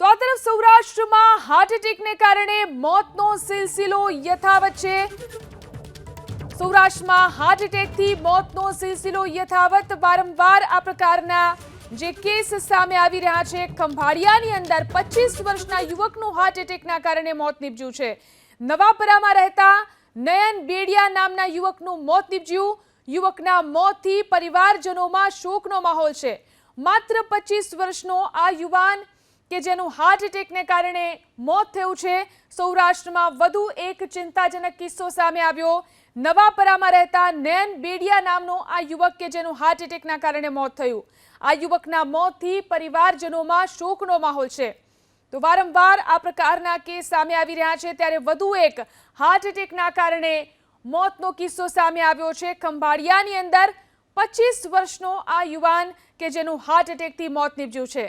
તો આ તરફ સૌરાષ્ટ્રમાં હાર્ટ એટેકને કારણે મોતનો સિલસિલો યથાવત છે. સૌરાષ્ટ્રમાં હાર્ટ એટેકથી મોતનો સિલસિલો યથાવત. વારંવાર આ પ્રકારના જે કેસ સામે આવી રહ્યા છે, ખંભાળિયાની અંદર પચીસ વર્ષના યુવકનું હાર્ટ એટેકના કારણે મોત નીપજ્યું છે. નવાપરામાં રહેતા નયન બેડિયા નામના યુવકનું મોત નીપજ્યું. યુવકના મોતથી પરિવારજનોમાં શોકનો માહોલ છે. માત્ર પચીસ વર્ષનો આ યુવાન કે જેનું હાર્ટ એટેકને કારણે મોત થયું છે. સૌરાષ્ટ્રમાં વધુ એક ચિંતાજનક કિસ્સો સામે આવ્યો. નવાપરામાં રહેતા નયન બેડિયા નામનો આ યુવક કે જેનું હાર્ટ એટેકના કારણે મોત થયું. આ યુવકના મોતથી પરિવારજનોમાં શોકનો માહોલ છે. તો વારંવાર આ પ્રકારના કેસ સામે આવી રહ્યા છે. ત્યારે વધુ એક હાર્ટ એટેકના કારણે મોતનો કિસ્સો સામે આવ્યો છે. ખંભાળિયાની અંદર પચીસ વર્ષનો આ યુવાન કે જેનું હાર્ટ એટેકથી મોત નીપજ્યું છે.